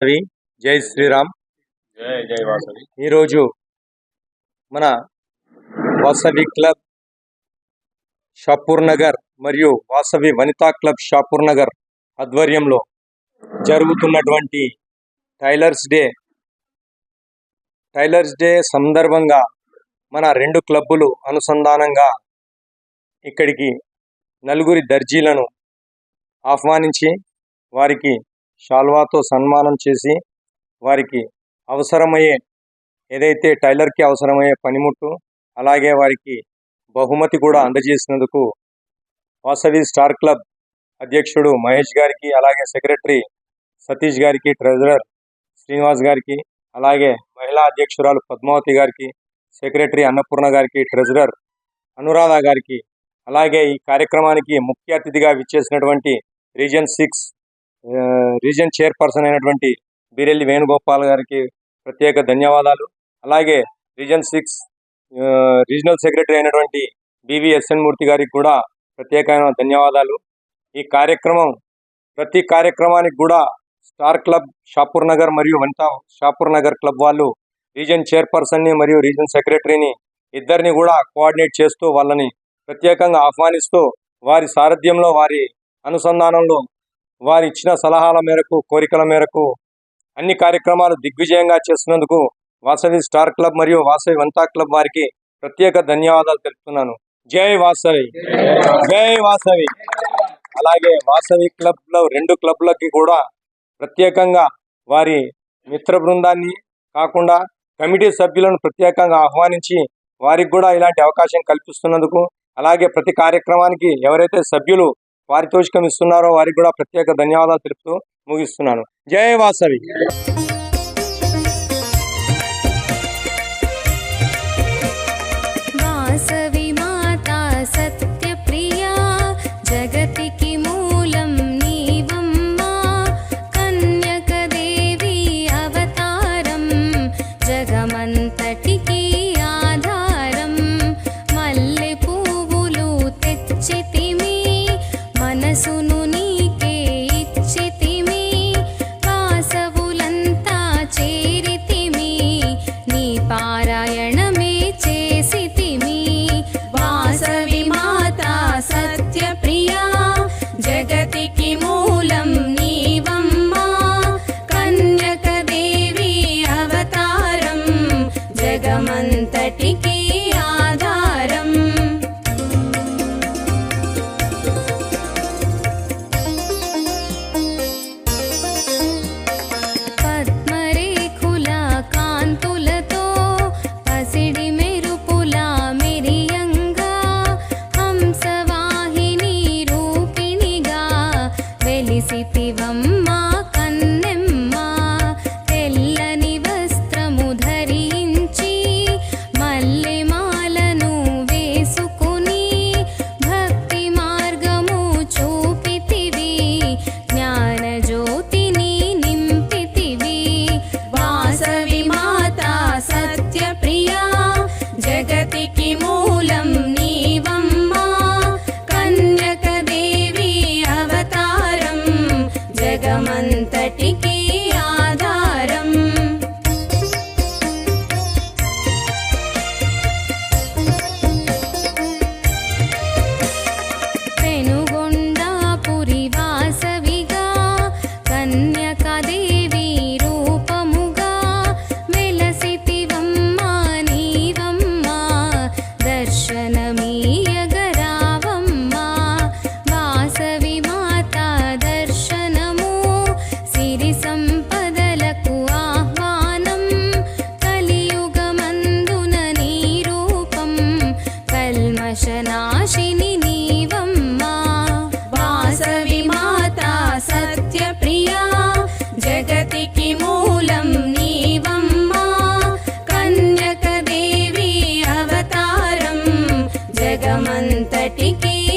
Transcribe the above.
వాసవి జై శ్రీరామ్. జై జై వాసవి. ఈరోజు మన వాసవి క్లబ్ షాపూర్ నగర్ మరియు వాసవి వనితా క్లబ్ షాపూర్ నగర్ ఆధ్వర్యంలో జరుగుతున్నటువంటి టైలర్స్ డే. టైలర్స్ డే సందర్భంగా మన రెండు క్లబ్బులు అనుసంధానంగా ఇక్కడికి నలుగురి దర్జీలను ఆహ్వానించి వారికి షాల్వాతో సన్మానం చేసి వారికి అవసరమయ్యే ఏదైతే టైలర్కి అవసరమయ్యే పనిముట్టు అలాగే వారికి బహుమతి కూడా అందజేసినందుకు వాసవి స్టార్ క్లబ్ అధ్యక్షుడు మహేష్ గారికి అలాగే సెక్రటరీ సతీష్ గారికి ట్రెజరర్ శ్రీనివాస్ గారికి అలాగే మహిళా అధ్యక్షురాలు పద్మావతి గారికి సెక్రటరీ అన్నపూర్ణ గారికి ట్రెజరర్ అనురాధ గారికి అలాగే ఈ కార్యక్రమానికి ముఖ్య అతిథిగా విచ్చేసినటువంటి రీజన్ సిక్స్ రీజన్ చైర్పర్సన్ అయినటువంటి బీరెల్లి వేణుగోపాల్ గారికి ప్రత్యేక ధన్యవాదాలు. అలాగే రీజన్ సిక్స్ రీజనల్ సెక్రటరీ అయినటువంటి బివిఎస్ఎన్ మూర్తి గారికి కూడా ప్రత్యేకమైన ధన్యవాదాలు. ఈ కార్యక్రమం ప్రతి కార్యక్రమానికి కూడా స్టార్ క్లబ్ షాపూర్ నగర్ మరియు వనితా షాపూర్ నగర్ క్లబ్ వాళ్ళు రీజన్ చైర్పర్సన్ని మరియు రీజన్ సెక్రటరీని ఇద్దరిని కూడా కోఆర్డినేట్ చేస్తూ వాళ్ళని ప్రత్యేకంగా ఆహ్వానిస్తూ వారి సారథ్యంలో వారి అనుసంధానంలో వారి ఇచ్చిన సలహాల మేరకు కోరికల మేరకు అన్ని కార్యక్రమాలు దిగ్విజయంగా చేస్తున్నందుకు వాసవి స్టార్ క్లబ్ మరియు వాసవి వంతా క్లబ్ వారికి ప్రత్యేక ధన్యవాదాలు తెలుపుతున్నాను. జై వాసవి జై వాసవి అలాగే వాసవి క్లబ్లో రెండు క్లబ్లకి కూడా ప్రత్యేకంగా వారి మిత్ర బృందాన్ని కాకుండా కమిటీ సభ్యులను ప్రత్యేకంగా ఆహ్వానించి వారికి కూడా ఇలాంటి అవకాశం కల్పిస్తున్నందుకు అలాగే ప్రతి కార్యక్రమానికి ఎవరైతే సభ్యులు పారితోషికం ఇస్తున్నారో వారికి కూడా ప్రత్యేక ధన్యవాదాలు తెలుపుతూ ముగిస్తున్నాను. జయ వాసవి. மூலம் జగమంతటికి